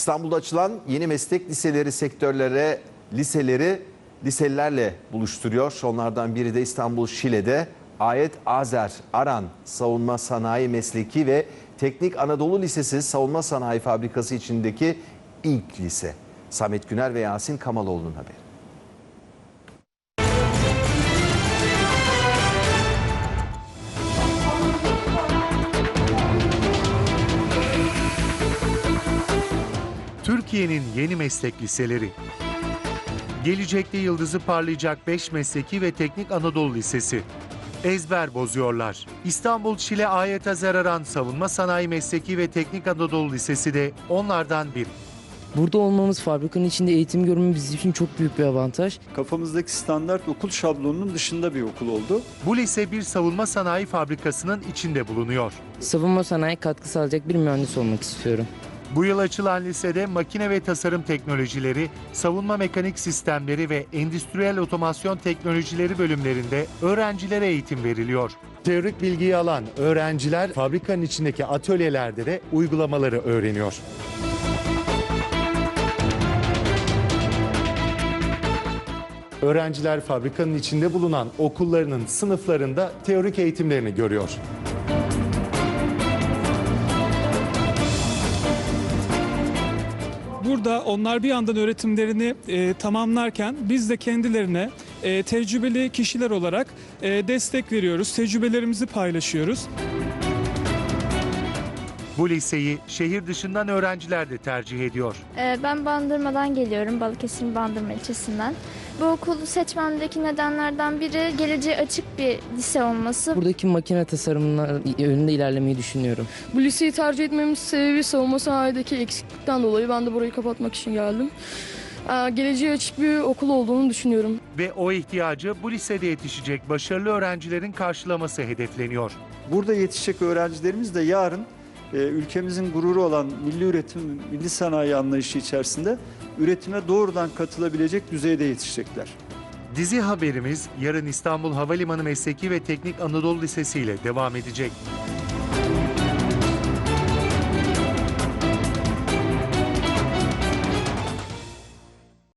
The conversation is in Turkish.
İstanbul'da açılan yeni meslek liseleri sektörlere liseleri liselilerle buluşturuyor. Onlardan biri de İstanbul Şile'de Ayet Azer Aran Savunma Sanayi Mesleki ve Teknik Anadolu Lisesi Savunma Sanayi Fabrikası içindeki ilk lise. Samet Güner ve Yasin Kamaloğlu'nun haberi. Türkiye'nin yeni meslek liseleri. Gelecekte yıldızı parlayacak 5 mesleki ve teknik Anadolu Lisesi. Ezber bozuyorlar. İstanbul Şile Ayet Azeraran Savunma Sanayi Mesleki ve Teknik Anadolu Lisesi de onlardan biri. Burada olmamız, fabrikanın içinde eğitim görmemiz bizim için çok büyük bir avantaj. Kafamızdaki standart okul şablonunun dışında bir okul oldu. Bu lise bir savunma sanayi fabrikasının içinde bulunuyor. Savunma sanayi katkı sağlayacak bir mühendis olmak istiyorum. Bu yıl açılan lisede makine ve tasarım teknolojileri, savunma mekanik sistemleri ve endüstriyel otomasyon teknolojileri bölümlerinde öğrencilere eğitim veriliyor. Teorik bilgiyi alan öğrenciler fabrikanın içindeki atölyelerde de uygulamaları öğreniyor. Öğrenciler fabrikanın içinde bulunan okullarının sınıflarında teorik eğitimlerini görüyor. Burada onlar bir yandan öğretimlerini e, tamamlarken biz de kendilerine e, tecrübeli kişiler olarak e, destek veriyoruz, tecrübelerimizi paylaşıyoruz. Bu liseyi şehir dışından öğrenciler de tercih ediyor. Ee, Ben Bandırma'dan geliyorum, Balıkesir'in Bandırma ilçesinden. Bu okulu seçmemdeki nedenlerden biri geleceğe açık bir lise olması. Buradaki makine tasarımının yönünde ilerlemeyi düşünüyorum. Bu liseyi tercih etmemin sebebi savunma sanayideki eksiklikten dolayı ben de burayı kapatmak için geldim. Ee, Geleceğe açık bir okul olduğunu düşünüyorum. Ve o ihtiyacı bu lisede yetişecek başarılı öğrencilerin karşılaması hedefleniyor. Burada yetişecek öğrencilerimiz de yarın ülkemizin gururu olan milli üretim, milli sanayi anlayışı içerisinde üretime doğrudan katılabilecek düzeyde yetişecekler. Dizi haberimiz yarın İstanbul Havalimanı Mesleki ve Teknik Anadolu Lisesi ile devam edecek.